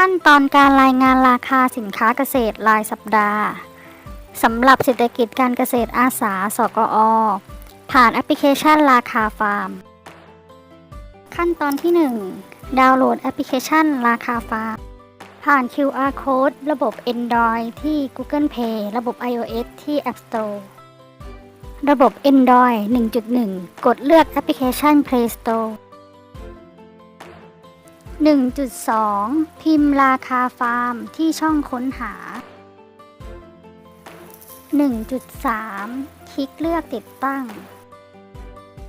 ขั้นตอนการรายงานราคาสินค้าเกษตรรายสัปดาห์สำหรับเศรษฐกิจการเกษตรอาสา สกอ ผ่านแอปพลิเคชันราคาฟาร์ม ขั้นตอนที่ 1 ดาวน์โหลดแอปพลิเคชันราคาฟาร์ม ผ่าน QR Code ระบบ Android ที่ Google Play ระบบ iOS ที่ App Store ระบบ Android 1.1 กดเลือกแอปพลิเคชัน Play Store 1.2 พิมพ์ราคาฟาร์มที่ช่องค้นหา 1.3 คลิกเลือกติดตั้ง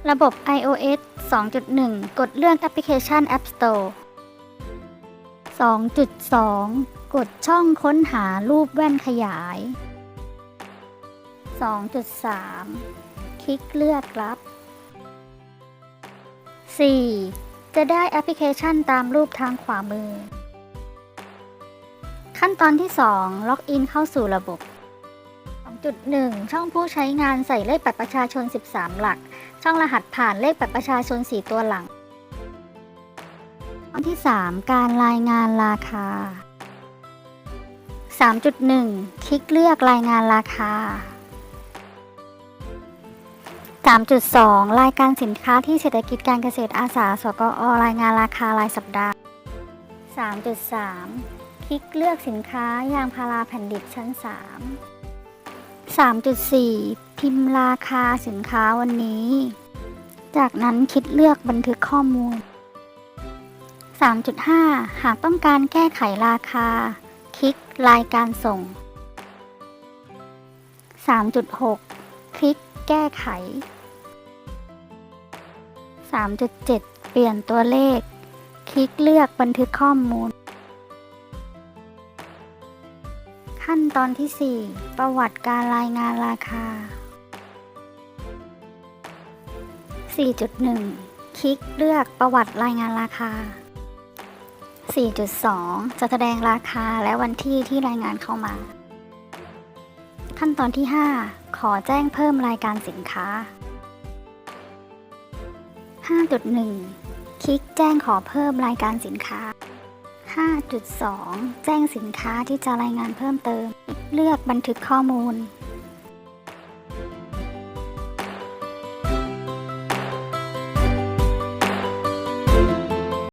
ระบบ iOS 2.1 กดเลือกแอปพลิเคชัน App Store 2.2 กดช่องค้นหารูปแว่นขยาย 2.3 คลิกเลือกรับ 4. จะได้แอปพลิเคชันตามรูปทางขวามือ ขั้นตอนที่ 2 ล็อกอินเข้าสู่ระบบ 2.1 ช่องผู้ใช้งานใส่เลขบัตรประชาชน 13 หลัก ช่องรหัสผ่านเลขบัตรประชาชน 4 ตัวหลังตอนที่ 3 การรายงานราคา 3.1 คลิกเลือกรายงานราคา 3.2 รายการสินค้าที่เศรษฐกิจการเกษตรอาสา สกอ รายงานราคารายสัปดาห์ 3.3 คลิกเลือกสินค้ายางพาราแผ่นดิบชั้น 3 3.4 พิมพ์ราคาสินค้าวันนี้ จากนั้นคิดเลือกบันทึกข้อมูล 3.5 หากต้องการแก้ไขราคา คลิกรายการส่ง 3.6 คลิกแก้ไข 3.7 เปลี่ยนตัวเลข คลิกเลือกบันทึกข้อมูล ขั้นตอนที่ 4 ประวัติการรายงานราคา 4.1 คลิกเลือกประวัติรายงานราคา 4.2 จะแสดงราคาและวันที่ที่รายงานเข้ามา ขั้นตอนที่ 5 ขอแจ้งเพิ่มรายการสินค้า 5.1 คลิกแจ้งขอเพิ่มรายการสินค้า 5.2 แจ้งสินค้าที่จะรายงานเพิ่มเติม เลือกบันทึกข้อมูล